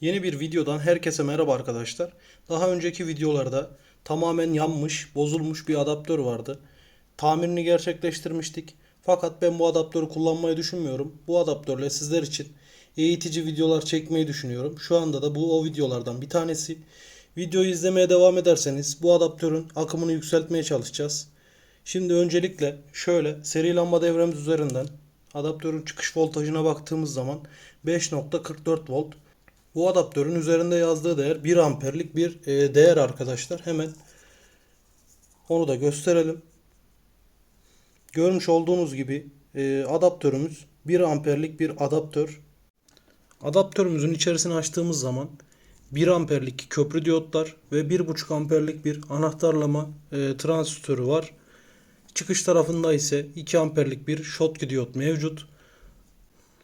Yeni bir videodan herkese merhaba arkadaşlar. Daha önceki videolarda tamamen yanmış, bozulmuş bir adaptör vardı. Tamirini gerçekleştirmiştik. Fakat ben bu adaptörü kullanmayı düşünmüyorum. Bu adaptörle sizler için eğitici videolar çekmeyi düşünüyorum. Şu anda da bu o videolardan bir tanesi. Videoyu izlemeye devam ederseniz bu adaptörün akımını yükseltmeye çalışacağız. Şimdi öncelikle şöyle seri lamba devremiz üzerinden adaptörün çıkış voltajına baktığımız zaman 5.44 volt. Bu adaptörün üzerinde yazdığı değer 1 amperlik bir e, değer arkadaşlar. Hemen onu da gösterelim. Görmüş olduğunuz gibi e, adaptörümüz 1 amperlik bir adaptör. Adaptörümüzün içerisini açtığımız zaman 1 amperlik köprü diyotlar ve 1.5 amperlik bir anahtarlama e, transistörü var. Çıkış tarafında ise 2 amperlik bir Schottky diyot mevcut.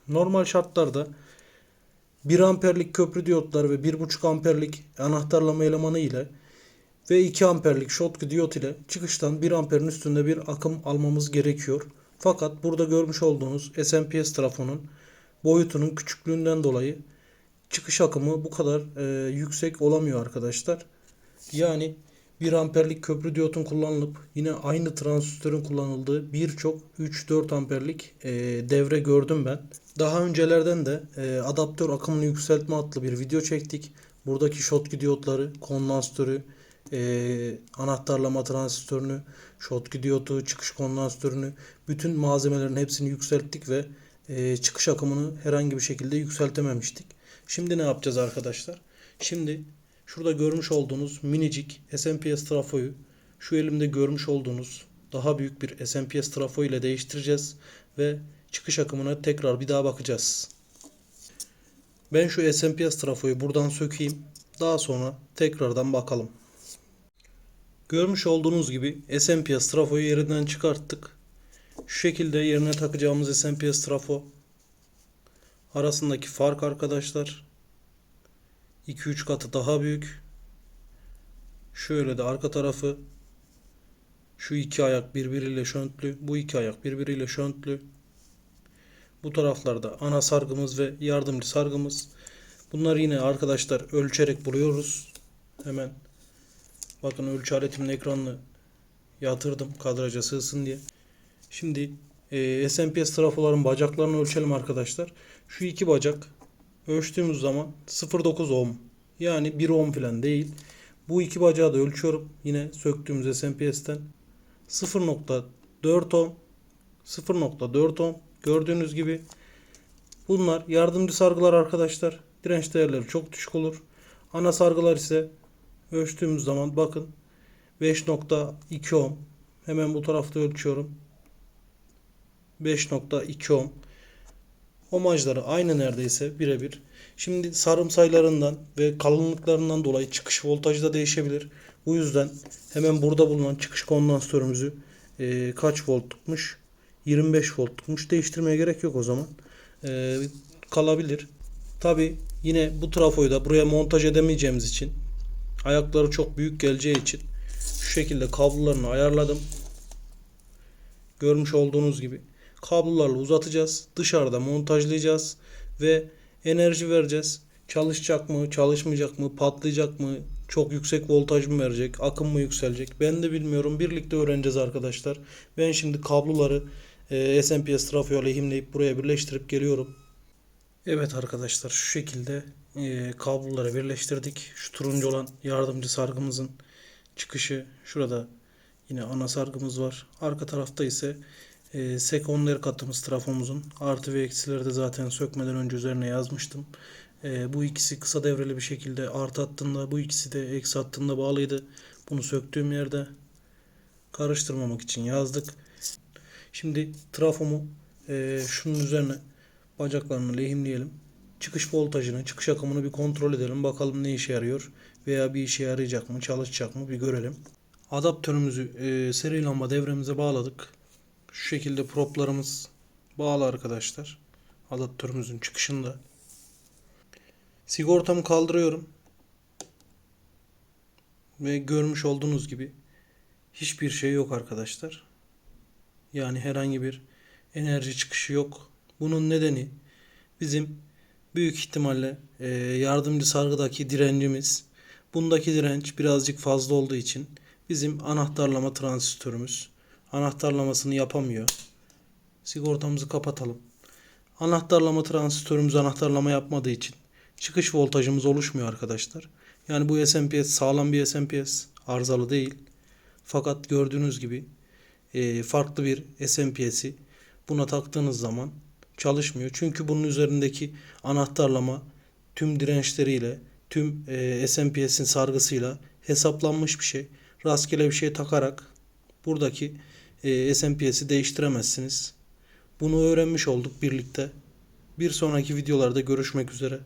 Normal şartlarda 1 amperlik köprü diyotlar ve 1.5 amperlik anahtarlama elemanı ile ve 2 amperlik Schottky diyot ile çıkıştan 1 amperin üstünde bir akım almamız gerekiyor. Fakat burada görmüş olduğunuz SMPS trafonun boyutunun küçüklüğünden dolayı çıkış akımı bu kadar e, yüksek olamıyor arkadaşlar. Yani 1 amperlik köprü diyotun kullanılıp yine aynı transistörün kullanıldığı birçok 3-4 amperlik e, devre gördüm ben. Daha öncelerden de e, adaptör akımını yükseltme adlı bir video çektik. Buradaki Schottky diyotları, kondansatörü, e, anahtarlama transistörünü, Schottky diyotu, çıkış kondansatörünü, bütün malzemelerin hepsini yükselttik ve e, çıkış akımını herhangi bir şekilde yükseltememiştik. Şimdi ne yapacağız arkadaşlar? Şimdi şurada görmüş olduğunuz minicik SMPS trafoyu şu elimde görmüş olduğunuz daha büyük bir SMPS trafo ile değiştireceğiz ve çıkış akımına tekrar bir daha bakacağız. Ben şu SMPS trafoyu buradan sökeyim. Daha sonra tekrardan bakalım. Görmüş olduğunuz gibi SMPS trafoyu yerinden çıkarttık. Şu şekilde yerine takacağımız SMPS trafo arasındaki fark arkadaşlar 2-3 katı daha büyük. Şöyle de arka tarafı şu iki ayak birbiriyle şöntlü, bu iki ayak birbiriyle şöntlü. Bu taraflarda ana sargımız ve yardımcı sargımız. Bunları yine arkadaşlar ölçerek buluyoruz. Hemen bakın ölçü aletimin ekranını yatırdım kadraja sığsın diye. Şimdi e, SMPS trafoların bacaklarını ölçelim arkadaşlar. Şu iki bacak ölçtüğümüz zaman 0.9 ohm yani 1 ohm falan değil. Bu iki bacağı da ölçüyorum. Yine söktüğümüz SMPS'ten 0.4 ohm 0.4 ohm gördüğünüz gibi bunlar yardımcı sargılar arkadaşlar. Direnç değerleri çok düşük olur. Ana sargılar ise ölçtüğümüz zaman bakın 5.2 ohm. Hemen bu tarafta ölçüyorum. 5.2 ohm. Omajları aynı neredeyse birebir. Şimdi sarım sayılarından ve kalınlıklarından dolayı çıkış voltajı da değişebilir. Bu yüzden hemen burada bulunan çıkış kondansatörümüzü e, kaç voltlukmuş? 25 voltlukmuş. Değiştirmeye gerek yok o zaman. E, kalabilir. Tabi yine bu trafoyu da buraya montaj edemeyeceğimiz için ayakları çok büyük geleceği için şu şekilde kablolarını ayarladım. Görmüş olduğunuz gibi kablolarla uzatacağız. Dışarıda montajlayacağız ve enerji vereceğiz. Çalışacak mı, çalışmayacak mı, patlayacak mı, çok yüksek voltaj mı verecek, akım mı yükselecek ben de bilmiyorum. Birlikte öğreneceğiz arkadaşlar. Ben şimdi kabloları e, SMPS trafoya lehimleyip buraya birleştirip geliyorum. Evet arkadaşlar şu şekilde e, kabloları birleştirdik. Şu turuncu olan yardımcı sargımızın çıkışı şurada yine ana sargımız var. Arka tarafta ise e, sekonder katımız trafomuzun artı ve eksileri de zaten sökmeden önce üzerine yazmıştım. E, bu ikisi kısa devreli bir şekilde artı hattında bu ikisi de eksi hattında bağlıydı. Bunu söktüğüm yerde karıştırmamak için yazdık. Şimdi trafomu e, şunun üzerine bacaklarını lehimleyelim. Çıkış voltajını, çıkış akımını bir kontrol edelim. Bakalım ne işe yarıyor veya bir işe yarayacak mı, çalışacak mı bir görelim. Adaptörümüzü e, seri lamba devremize bağladık. Şu şekilde proplarımız bağlı arkadaşlar. Adaptörümüzün çıkışında. Sigortamı kaldırıyorum. Ve görmüş olduğunuz gibi hiçbir şey yok arkadaşlar. Yani herhangi bir enerji çıkışı yok. Bunun nedeni bizim büyük ihtimalle e, yardımcı sargıdaki direncimiz. Bundaki direnç birazcık fazla olduğu için bizim anahtarlama transistörümüz anahtarlamasını yapamıyor. Sigortamızı kapatalım. Anahtarlama transistörümüz anahtarlama yapmadığı için çıkış voltajımız oluşmuyor arkadaşlar. Yani bu SMPS sağlam bir SMPS arızalı değil. Fakat gördüğünüz gibi e, farklı bir SMPS'i buna taktığınız zaman çalışmıyor. Çünkü bunun üzerindeki anahtarlama tüm dirençleriyle, tüm e, SMPS'in sargısıyla hesaplanmış bir şey. Rastgele bir şey takarak buradaki e, SMPS'i değiştiremezsiniz. Bunu öğrenmiş olduk birlikte. Bir sonraki videolarda görüşmek üzere.